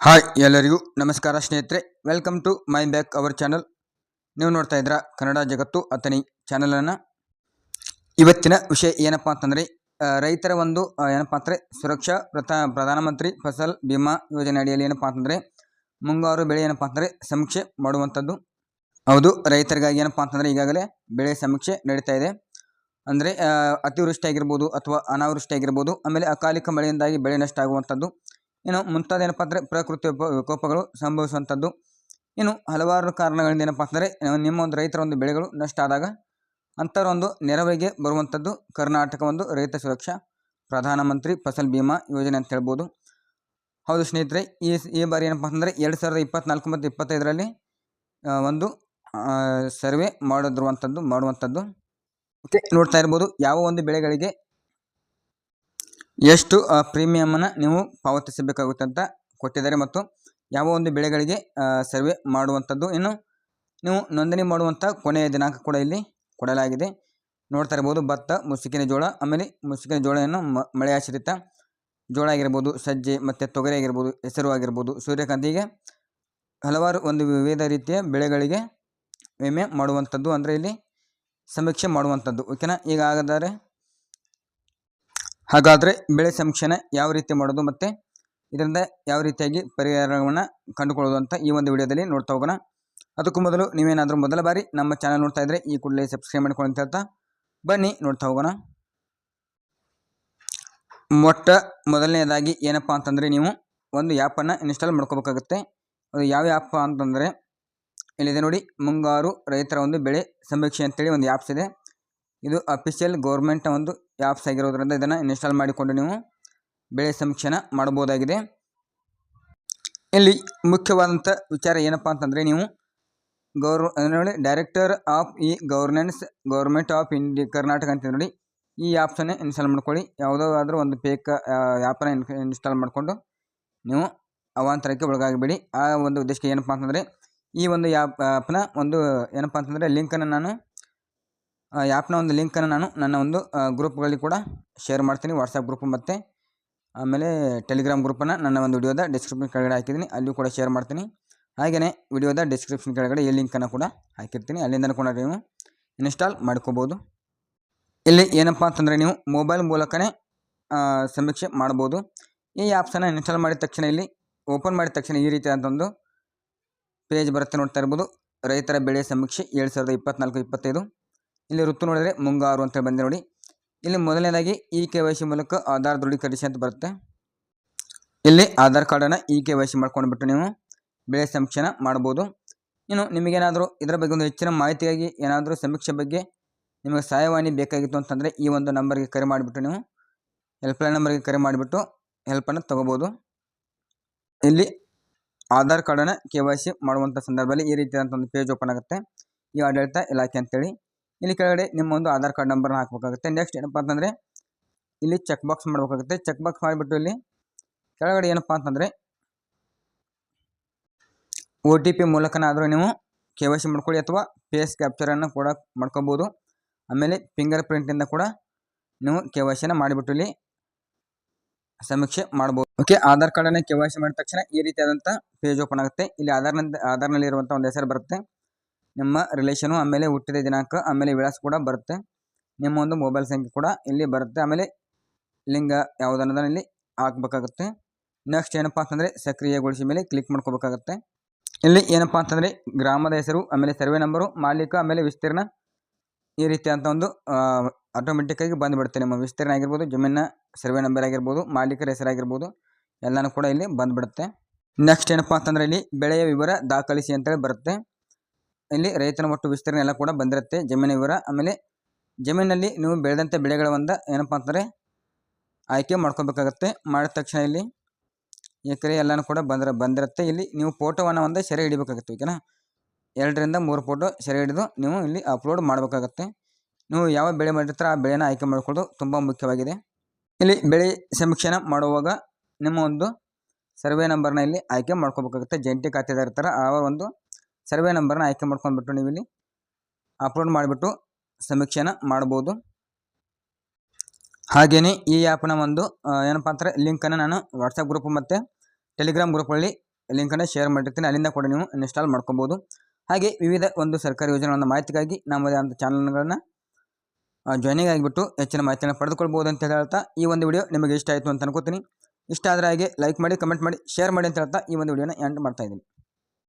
Hi ಎಲ್ಲರಿಗೂ ನಮಸ್ಕಾರ ಸ್ನೇಹಿತರೆ. Welcome to my back our channel ನೀವು ನೋಡ್ತಾ ಇದ್ದೀರಾ ಕನ್ನಡ ಜಗತ್ತು ಅತನಿ ಚಾನಲನ್ನು ಇವತ್ತಿನ ವಿಷಯ ಏನಪ್ಪ ಅಂತಂದರೆ ರೈತರ ಒಂದು ಏನಪ್ಪ ಅಂದರೆ ಸುರಕ್ಷಾ ಪ್ರಥ, ಪ್ರಧಾನಮಂತ್ರಿ ಫಸಲ್ ಬಿಮಾ ಯೋಜನೆ ಅಡಿಯಲ್ಲಿ ಏನಪ್ಪ ಅಂತಂದರೆ, ಮುಂಗಾರು ಬೆಳೆ ಏನಪ್ಪ ಅಂತಂದರೆ ಸಮೀಕ್ಷೆ ಮಾಡುವಂಥದ್ದು. ಹೌದು, ರೈತರಿಗಾಗಿ ಏನಪ್ಪ ಅಂತಂದರೆ ಈಗಾಗಲೇ ಬೆಳೆ ಸಮೀಕ್ಷೆ ನಡೀತಾ ಇದೆ. ಅಂದರೆ ಅತಿವೃಷ್ಟಿ ಆಗಿರ್ಬೋದು ಅಥವಾ ಅನಾವೃಷ್ಟಿ ಆಗಿರ್ಬೋದು, ಆಮೇಲೆ ಅಕಾಲಿಕ ಮಳೆಯಿಂದಾಗಿ ಬೆಳೆ ನಷ್ಟ ಆಗುವಂಥದ್ದು. ಇನ್ನು ಮುಂತಾದ ಏನಪ್ಪ ಅಂದರೆ ಪ್ರಕೃತಿ ವಿಕೋಪಗಳು ಸಂಭವಿಸುವಂಥದ್ದು. ಇನ್ನು ಹಲವಾರು ಕಾರಣಗಳಿಂದ ಏನಪ್ಪ ಅಂದರೆ ನಿಮ್ಮ ಒಂದು ರೈತರ ಒಂದು ಬೆಳೆಗಳು ನಷ್ಟ ಆದಾಗ ಅಂಥವ್ರ ಒಂದು ನೆರವಿಗೆ ಬರುವಂಥದ್ದು ಕರ್ನಾಟಕ ಒಂದು ರೈತ ಸುರಕ್ಷಾ ಪ್ರಧಾನಮಂತ್ರಿ ಫಸಲ್ ಭೀಮಾ ಯೋಜನೆ ಅಂತ ಹೇಳ್ಬೋದು. ಹೌದು ಸ್ನೇಹಿತರೆ, ಈ ಈ ಬಾರಿ ಏನಪ್ಪ ಅಂತಂದರೆ ಎರಡು ಸಾವಿರದ ಇಪ್ಪತ್ನಾಲ್ಕು ಮತ್ತು ಇಪ್ಪತ್ತೈದರಲ್ಲಿ ಒಂದು ಸರ್ವೆ ಮಾಡಿರುವಂಥದ್ದು ಮಾಡುವಂಥದ್ದು. ಓಕೆ, ನೋಡ್ತಾ ಇರ್ಬೋದು, ಯಾವ ಒಂದು ಬೆಳೆಗಳಿಗೆ ಎಷ್ಟು ಪ್ರೀಮಿಯಮನ್ನು ನೀವು ಪಾವತಿಸಬೇಕಾಗುತ್ತೆ ಅಂತ ಕೊಟ್ಟಿದ್ದಾರೆ ಮತ್ತು ಯಾವ ಒಂದು ಬೆಳೆಗಳಿಗೆ ಸರ್ವೆ ಮಾಡುವಂಥದ್ದು ಇನ್ನು ನೀವು ನೋಂದಣಿ ಮಾಡುವಂಥ ಕೊನೆಯ ದಿನಾಂಕ ಕೂಡ ಇಲ್ಲಿ ಕೊಡಲಾಗಿದೆ. ನೋಡ್ತಾ ಇರ್ಬೋದು, ಭತ್ತ, ಮುಸುಕಿನ ಜೋಳ, ಆಮೇಲೆ ಮುಸುಕಿನ ಜೋಳವನ್ನು ಮಳೆಯಾಶ್ರಿತ ಜೋಳ ಆಗಿರ್ಬೋದು, ಸಜ್ಜೆ ಮತ್ತು ತೊಗರಿ ಆಗಿರ್ಬೋದು, ಹೆಸರು ಆಗಿರ್ಬೋದು ಸೂರ್ಯಕಾಂತಿಗೆ ಹಲವಾರು ಒಂದು ವಿವಿಧ ರೀತಿಯ ಬೆಳೆಗಳಿಗೆ ವಿಮೆ ಮಾಡುವಂಥದ್ದು ಅಂದರೆ ಇಲ್ಲಿ ಸಮೀಕ್ಷೆ ಮಾಡುವಂಥದ್ದು. ಓಕೆನಾ? ಈಗ ಹಾಗಾದರೆ ಹಾಗಾದರೆ ಬೆಳೆ ಸಂರಕ್ಷಣೆ ಯಾವ ರೀತಿ ಮಾಡೋದು ಮತ್ತು ಇದರಿಂದ ಯಾವ ರೀತಿಯಾಗಿ ಪರಿಹಾರವನ್ನು ಕಂಡುಕೊಳ್ಳೋದು ಅಂತ ಈ ಒಂದು ವಿಡಿಯೋದಲ್ಲಿ ನೋಡ್ತಾ ಹೋಗೋಣ. ಅದಕ್ಕೂ ಮೊದಲು ನೀವೇನಾದರೂ ಮೊದಲ ಬಾರಿ ನಮ್ಮ ಚಾನಲ್ ನೋಡ್ತಾ ಇದ್ದರೆ ಈ ಕೂಡಲೇ ಸಬ್ಸ್ಕ್ರೈಬ್ ಮಾಡ್ಕೊಳ್ಳಿ ಅಂತ ಹೇಳ್ತಾ ಬನ್ನಿ ನೋಡ್ತಾ ಹೋಗೋಣ. ಮೊಟ್ಟ ಮೊದಲನೇದಾಗಿ ಏನಪ್ಪ ಅಂತಂದರೆ ನೀವು ಒಂದು ಆ್ಯಪನ್ನು ಇನ್ಸ್ಟಾಲ್ ಮಾಡ್ಕೋಬೇಕಾಗುತ್ತೆ. ಅದು ಯಾವ ಆ್ಯಪ್ ಅಂತಂದರೆ ಇಲ್ಲಿದೆ ನೋಡಿ, ಮುಂಗಾರು ರೈತರ ಒಂದು ಬೆಳೆ ಸಮೀಕ್ಷೆ ಅಂತೇಳಿ ಒಂದು ಆ್ಯಪ್ಸ್ ಇದೆ. ಇದು ಅಫಿಷಿಯಲ್ ಗೌರ್ಮೆಂಟ್ನ ಒಂದು ಆ್ಯಪ್ಸ್ ಆಗಿರೋದ್ರಿಂದ ಇದನ್ನು ಇನ್ಸ್ಟಾಲ್ ಮಾಡಿಕೊಂಡು ನೀವು ಬೆಳೆ ಸಮೀಕ್ಷೆನ ಮಾಡ್ಬೋದಾಗಿದೆ ಇಲ್ಲಿ ಮುಖ್ಯವಾದಂಥ ವಿಚಾರ ಏನಪ್ಪ ಅಂತಂದರೆ ನೀವು ಗೌರ್ ನೋಡಿ director of e governance government of India Karnataka ಅಂತ ನೋಡಿ. ಈ ಆ್ಯಪ್ಸನ್ನು ಇನ್ಸ್ಟಾಲ್ ಮಾಡ್ಕೊಳ್ಳಿ. ಯಾವುದೋ ಆದರೂ ಒಂದು ಆ್ಯಪನ್ನು ಇನ್ ಇನ್ಸ್ಟಾಲ್ ಮಾಡಿಕೊಂಡು ನೀವು ಅವಾಂತರಕ್ಕೆ ಒಳಗಾಗಬೇಡಿ. ಆ ಒಂದು ಉದ್ದೇಶಕ್ಕೆ ಏನಪ್ಪ ಅಂತಂದರೆ ಈ ಒಂದು ಆ್ಯಪ್ ಆ್ಯಪ್ನ ಒಂದು ಏನಪ್ಪ ಅಂತಂದರೆ ಲಿಂಕನ್ನು ನಾನು ಆ್ಯಪ್ನ ಒಂದು ಲಿಂಕನ್ನು ನಾನು ನನ್ನ ಒಂದು ಗ್ರೂಪ್ಗಳಲ್ಲಿ ಕೂಡ ಶೇರ್ ಮಾಡ್ತೀನಿ. ವಾಟ್ಸಪ್ ಗ್ರೂಪ್ ಮತ್ತು, ಆಮೇಲೆ ಟೆಲಿಗ್ರಾಮ್ ಗ್ರೂಪನ್ನು ನನ್ನ ಒಂದು ವಿಡಿಯೋದ ಡಿಸ್ಕ್ರಿಪ್ಷನ್ ಕೆಳಗಡೆ ಹಾಕಿದ್ದೀನಿ. ಅಲ್ಲಿಯೂ ಕೂಡ ಶೇರ್ ಮಾಡ್ತೀನಿ. ಹಾಗೆಯೇ ವಿಡಿಯೋದ ಡಿಸ್ಕ್ರಿಪ್ಷನ್ ಕೆಳಗಡೆ ಈ ಲಿಂಕನ್ನು ಕೂಡ ಹಾಕಿರ್ತೀನಿ. ಅಲ್ಲಿಂದ ಕೂಡ ನೀವು ಇನ್ಸ್ಟಾಲ್ ಮಾಡ್ಕೋಬೋದು. ಇಲ್ಲಿ ಏನಪ್ಪ ಅಂತಂದರೆ ನೀವು ಮೊಬೈಲ್ ಮೂಲಕನೇ ಸಮೀಕ್ಷೆ ಮಾಡ್ಬೋದು. ಈ ಆ್ಯಪ್ಸನ್ನು ಇನ್ಸ್ಟಾಲ್ ಮಾಡಿದ ತಕ್ಷಣ ಇಲ್ಲಿ, ಓಪನ್ ಮಾಡಿದ ತಕ್ಷಣ ಈ ರೀತಿಯಾದಂಥ ಒಂದು ಪೇಜ್ ಬರುತ್ತೆ ನೋಡ್ತಾ ಇರ್ಬೋದು. ರೈತರ ಬೆಳೆ ಸಮೀಕ್ಷೆ ಏಳು ಸಾವಿರದ ಇಪ್ಪತ್ನಾಲ್ಕು, ಇಪ್ಪತ್ತೈದು. ಇಲ್ಲಿ ಋತು ನೋಡಿದರೆ ಮುಂಗಾರು ಅಂತ ಬಂದಿದೆ ನೋಡಿ. ಇಲ್ಲಿ ಮೊದಲನೇದಾಗಿ ಇ ಕೆ ವೈ ಸಿ ಮೂಲಕ ಆಧಾರ್ ದೃಢೀಕರಿಸಿ ಅಂತ ಬರುತ್ತೆ. ಇಲ್ಲಿ ಆಧಾರ್ ಕಾರ್ಡನ್ನು ಇ ಕೆ ವೈ ಸಿ ಮಾಡ್ಕೊಂಡ್ಬಿಟ್ಟು ನೀವು ಬೆಳೆ ಸಮೀಕ್ಷೆನ ಮಾಡ್ಬೋದು. ಇನ್ನು ನಿಮಗೇನಾದರೂ ಇದರ ಬಗ್ಗೆ ಒಂದು ಹೆಚ್ಚಿನ ಮಾಹಿತಿಗಾಗಿ ಏನಾದರೂ ಸಮೀಕ್ಷೆ ಬಗ್ಗೆ ನಿಮಗೆ ಸಹಾಯವಾಣಿ ಬೇಕಾಗಿತ್ತು ಅಂತಂದರೆ ಈ ಒಂದು ನಂಬರ್ಗೆ ಕರೆ ಮಾಡಿಬಿಟ್ಟು ನೀವು ಹೆಲ್ಪ್ಲೈನ್ ನಂಬರ್ಗೆ ಕರೆ ಮಾಡಿಬಿಟ್ಟು ಹೆಲ್ಪನ್ನು ತೊಗೋಬೋದು. ಇಲ್ಲಿ ಆಧಾರ್ ಕಾರ್ಡನ್ನು ಕೆ ವೈ ಸಿ ಮಾಡುವಂಥ ಸಂದರ್ಭದಲ್ಲಿ ಈ ರೀತಿಯಾದಂಥ ಒಂದು ಪೇಜ್ ಓಪನ್ ಆಗುತ್ತೆ. ಈ ಆಡಳಿತ ಇಲಾಖೆ ಅಂತೇಳಿ ಇಲ್ಲಿ ಕೆಳಗಡೆ ನಿಮ್ಮ ಒಂದು ಆಧಾರ್ ಕಾರ್ಡ್ ನಂಬರ್ನ ಹಾಕಬೇಕಾಗುತ್ತೆ. ನೆಕ್ಸ್ಟ್ ಏನಪ್ಪ ಅಂತಂದರೆ, ಇಲ್ಲಿ ಚೆಕ್ ಬಾಕ್ಸ್ ಮಾಡಬೇಕಾಗುತ್ತೆ. ಚೆಕ್ ಬಾಕ್ಸ್ ಮಾಡಿಬಿಟ್ಟು ಇಲ್ಲಿ ಕೆಳಗಡೆ ಏನಪ್ಪ ಅಂತಂದರೆ ಒ ಟಿ ಪಿ ಮೂಲಕನಾದರೂ ನೀವು ಕೆ ವೈ ಸಿ ಮಾಡ್ಕೊಳ್ಳಿ ಅಥವಾ ಫೇಸ್ ಕ್ಯಾಪ್ಚರನ್ನು ಕೂಡ ಮಾಡ್ಕೋಬೋದು. ಆಮೇಲೆ ಫಿಂಗರ್ ಪ್ರಿಂಟಿಂದ ಕೂಡ ನೀವು ಕೆ ವೈ ಸಿನ ಮಾಡಿಬಿಟ್ಟು ಇಲ್ಲಿ ಸಮೀಕ್ಷೆ ಮಾಡ್ಬೋದು. ಓಕೆ ಆಧಾರ್ ಕಾರ್ಡನ್ನು ಕೆ ವೈ ಸಿ ಮಾಡಿದ ತಕ್ಷಣ ಈ ರೀತಿಯಾದಂಥ ಪೇಜ್ ಓಪನ್ ಆಗುತ್ತೆ. ಇಲ್ಲಿ ಆಧಾರ್ನ ಆಧಾರ್ನಲ್ಲಿರುವಂಥ ಒಂದು ಹೆಸರು ಬರುತ್ತೆ. ನಿಮ್ಮ ರಿಲೇಷನು ಆಮೇಲೆ ಹುಟ್ಟಿದ ದಿನಾಂಕ, ಆಮೇಲೆ ವಿಳಾಸ ಕೂಡ ಬರುತ್ತೆ. ನಿಮ್ಮ ಒಂದು ಮೊಬೈಲ್ ಸಂಖ್ಯೆ ಕೂಡ ಇಲ್ಲಿ ಬರುತ್ತೆ. ಆಮೇಲೆ ಲಿಂಗ ಯಾವುದನ್ನೋದನ್ನ ಇಲ್ಲಿ ಹಾಕ್ಬೇಕಾಗುತ್ತೆ. ನೆಕ್ಸ್ಟ್ ಏನಪ್ಪ ಅಂತಂದರೆ ಸಕ್ರಿಯಗೊಳಿಸಿ ಮೇಲೆ ಕ್ಲಿಕ್ ಮಾಡ್ಕೋಬೇಕಾಗುತ್ತೆ. ಇಲ್ಲಿ ಏನಪ್ಪ ಅಂತಂದರೆ ಗ್ರಾಮದ ಹೆಸರು, ಆಮೇಲೆ ಸರ್ವೆ ನಂಬರು ಮಾಲೀಕ, ಆಮೇಲೆ ವಿಸ್ತೀರ್ಣ ಈ ರೀತಿಯಾದಂಥ ಒಂದು ಆಟೋಮೆಟಿಕ್ಕಾಗಿ ಬಂದುಬಿಡುತ್ತೆ. ನಿಮ್ಮ ವಿಸ್ತೀರ್ಣ ಆಗಿರ್ಬೋದು ಜಮೀನಿನ ಸರ್ವೆ ನಂಬರ್ ಆಗಿರ್ಬೋದು, ಮಾಲೀಕರ ಹೆಸರಾಗಿರ್ಬೋದು ಎಲ್ಲನೂ ಕೂಡ ಇಲ್ಲಿ ಬಂದುಬಿಡುತ್ತೆ. ನೆಕ್ಸ್ಟ್ ಏನಪ್ಪ ಅಂತಂದರೆ ಇಲ್ಲಿ ಬೆಳೆಯ ವಿವರ ದಾಖಲಿಸಿ ಅಂತೇಳಿ ಬರುತ್ತೆ. ಇಲ್ಲಿ ರೈತನ ಒಟ್ಟು ವಿಸ್ತೀರ್ಣ ಎಲ್ಲ ಕೂಡ ಬಂದಿರುತ್ತೆ ಜಮೀನಿನ ವಿವರ. ಆಮೇಲೆ ಜಮೀನಲ್ಲಿ ನೀವು ಬೆಳೆದಂಥ ಬೆಳೆಗಳ ಒಂದು ಏನಪ್ಪ ಅಂತಂದರೆ ಆಯ್ಕೆ ಮಾಡ್ಕೋಬೇಕಾಗತ್ತೆ. ಮಾಡಿದ ತಕ್ಷಣ ಇಲ್ಲಿ ಎಕರೆ ಎಲ್ಲನೂ ಕೂಡ ಬಂದಿರ, ಬಂದಿರುತ್ತೆ. ಇಲ್ಲಿ ನೀವು ಫೋಟೋವನ್ನು ಒಂದು ಸೆರೆ ಹಿಡಿಬೇಕಾಗುತ್ತೆ ಓಕೆನಾ ಎರಡರಿಂದ ಮೂರು ಫೋಟೋ ಸೆರೆ ಹಿಡಿದು ನೀವು ಇಲ್ಲಿ ಅಪ್ಲೋಡ್ ಮಾಡಬೇಕಾಗತ್ತೆ. ನೀವು ಯಾವ ಬೆಳೆ ಮಾಡಿರ್ತೀರ ಆ ಬೆಳೆನ ಆಯ್ಕೆ ಮಾಡ್ಕೊಳ್ಳೋದು ತುಂಬ ಮುಖ್ಯವಾಗಿದೆ. ಇಲ್ಲಿ ಬೆಳೆ ಸಮೀಕ್ಷೆನ ಮಾಡುವಾಗ ನಿಮ್ಮ ಒಂದು ಸರ್ವೆ ನಂಬರ್ನ ಇಲ್ಲಿ ಆಯ್ಕೆ ಮಾಡ್ಕೋಬೇಕಾಗುತ್ತೆ. ಜಂಟಿ ಖಾತೆದಾರ ಥರ ಆ ಒಂದು ಸರ್ವೆ ನಂಬರ್ನ ಆಯ್ಕೆ ಮಾಡ್ಕೊಂಡ್ಬಿಟ್ಟು ನೀವು ಇಲ್ಲಿ ಅಪ್ಲೋಡ್ ಮಾಡಿಬಿಟ್ಟು ಸಮೀಕ್ಷೆನ ಮಾಡ್ಬೋದು. ಹಾಗೆಯೇ ಈ ಆ್ಯಪ್ನ ಒಂದು ಏನಪ್ಪಾ ಅಂದರೆ ಲಿಂಕನ್ನು ನಾನು ವಾಟ್ಸಪ್ ಗ್ರೂಪ್ ಮತ್ತು ಟೆಲಿಗ್ರಾಮ್ ಗ್ರೂಪಲ್ಲಿ ಲಿಂಕನ್ನು ಶೇರ್ ಮಾಡಿರ್ತೀನಿ. ಅಲ್ಲಿಂದ ಕೂಡ ನೀವು ಇನ್ಸ್ಟಾಲ್ ಮಾಡ್ಕೊಬೋದು. ಹಾಗೆ ವಿವಿಧ ಒಂದು ಸರ್ಕಾರಿ ಯೋಜನೆಗಳ ಮಾಹಿತಿಗಾಗಿ ನಮ್ಮದೇ ಅಂತ ಚಾನಲ್ಗಳನ್ನು ಜಾಯ್ನಿಂಗ್ ಆಗಿಬಿಟ್ಟು ಹೆಚ್ಚಿನ ಮಾಹಿತಿಯನ್ನು ಪಡೆದುಕೊಳ್ಬೋದು ಅಂತ ಹೇಳ್ತಾ ಈ ಒಂದು ವಿಡಿಯೋ ನಿಮಗೆ ಇಷ್ಟ ಆಯಿತು ಅಂತ ಅನ್ಕೋತೀನಿ. ಇಷ್ಟ ಆದರೆ ಹಾಗೆ ಲೈಕ್ ಮಾಡಿ ಕಮೆಂಟ್ ಮಾಡಿ ಶೇರ್ ಮಾಡಿ ಅಂತ ಹೇಳ್ತಾ ಈ ಒಂದು ವಿಡಿಯೋನ ಎಂಡ್ ಮಾಡ್ತಾ ಇದ್ದೀನಿ.